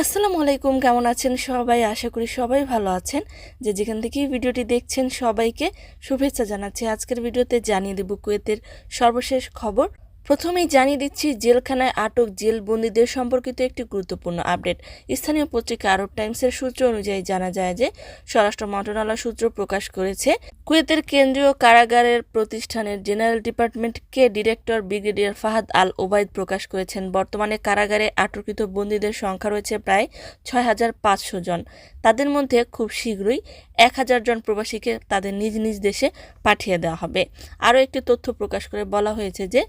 আসসালামু আলাইকুম, কেমন আছেন সবাই? আশা করি সবাই ভালো আছেন। যে যেখান থেকেই ভিডিওটি দেখছেন সবাইকে শুভেচ্ছা জানাচ্ছি। আজকের ভিডিওতে জানিয়ে দেব কুয়েতের সর্বশেষ খবর। প্রথমেই জানিয়ে দিচ্ছি, জেলখানায় আটক জেল বন্দীদের সম্পর্কিত একটি গুরুত্বপূর্ণ আপডেট। স্থানীয় পত্রিকা আরব টাইমসের সূত্র অনুযায়ী জানা যায় যে, স্বরাষ্ট্র মন্ত্রণালয় সূত্র প্রকাশ করেছে, কুয়েতের কেন্দ্রীয় কারাগারের প্রতিষ্ঠানের জেনারেল ডিপার্টমেন্টকে director brigadier Fahad Al Obaid প্রকাশ করেছেন, বর্তমানে কারাগারে আটককৃত বন্দীদের সংখ্যা রয়েছে প্রায় ছয় হাজার পাঁচশো জন। তাদের মধ্যে খুব শীঘ্রই এক হাজার জন প্রবাসীকে তাদের নিজ নিজ দেশে পাঠিয়ে দেওয়া হবে। আরও একটি তথ্য প্রকাশ করে বলা হয়েছে যে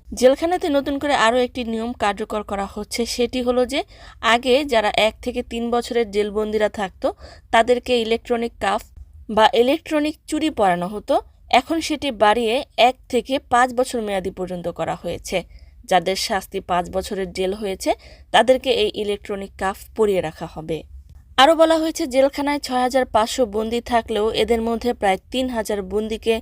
জেলখানাতে নতুন করে আরও একটি নিয়ম কার্যকর করা হচ্ছে। সেটি হলো যে, আগে যারা এক থেকে তিন বছরের জেলবন্দিরা থাকতো, তাদেরকে ইলেকট্রনিক কাফ বা ইলেকট্রনিক চুরি পরানো হতো। এখন সেটি বাড়িয়ে এক থেকে পাঁচ বছর মেয়াদি পর্যন্ত করা হয়েছে। যাদের শাস্তি পাঁচ বছরের জেল হয়েছে, তাদেরকে এই ইলেকট্রনিক কাফ পরিয়ে রাখা হবে। আরও বলা হয়েছে, জেলখানায় ছয় হাজার পাঁচশো বন্দী থাকলেও এদের মধ্যে প্রায় তিন হাজার বন্দীকে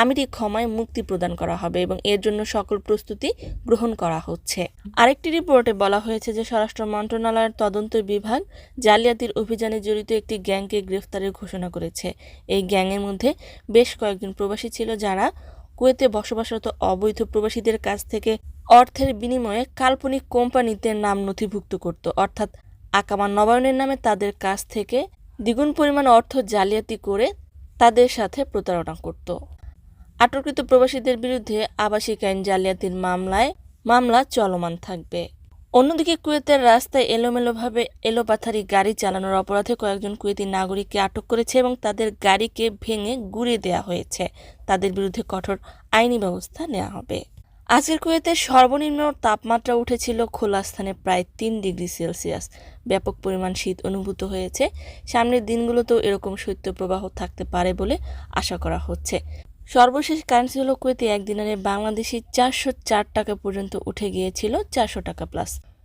আমিরি ক্ষমায় মুক্তি প্রদান করা হবে এবং এর জন্য সকল প্রস্তুতি গ্রহণ করা হচ্ছে। আরেকটি রিপোর্টে বলা হয়েছে যে, স্বরাষ্ট্র মন্ত্রণালয়ের তদন্ত বিভাগ জালিয়াতির অভিযানে জড়িত একটি গ্যাংকে গ্রেফতারের ঘোষণা করেছে। এই গ্যাংয়ের মধ্যে বেশ কয়েকজন প্রবাসী ছিল যারা কুয়েতে বসবাসরত অবৈধ প্রবাসীদের কাছ থেকে অর্থের বিনিময়ে কাল্পনিক কোম্পানিতে নাম নথিভুক্ত করত। অর্থাৎ আকামা নবায়নের নামে তাদের কাছ থেকে দ্বিগুণ পরিমাণ অর্থ জালিয়াতি করে তাদের সাথে প্রতারণা করত। আটককৃত প্রবাসীদের বিরুদ্ধে আবাসিক আইন জালিয়াতির মামলায় মামলা চলমান থাকবে। অন্যদিকে কুয়েতের রাস্তায় এলোমেলোভাবে এলোপাথারি গাড়ি চালানোর অপরাধে কয়েকজন কুয়েতি নাগরিককে আটক করেছে এবং তাদের গাড়িকে ভেঙে গুঁড়িয়ে দেওয়া হয়েছে। তাদের বিরুদ্ধে কঠোর আইনি ব্যবস্থা নেওয়া হবে। আজকের কুয়েতে সর্বনিম্ন তাপমাত্রা উঠেছিল খোলা স্থানে প্রায় তিন ডিগ্রি সেলসিয়াস। ব্যাপক পরিমাণ শীত অনুভূত হয়েছে। সামনের দিনগুলোতেও এরকম শৈত্যপ্রবাহ থাকতে পারে বলে আশা করা হচ্ছে। সর্বশেষ কারেন্সি হলো কুয়েতে একদিনের বাংলাদেশি চারশো চার টাকা পর্যন্ত উঠে গিয়েছিল চারশো টাকা প্লাস।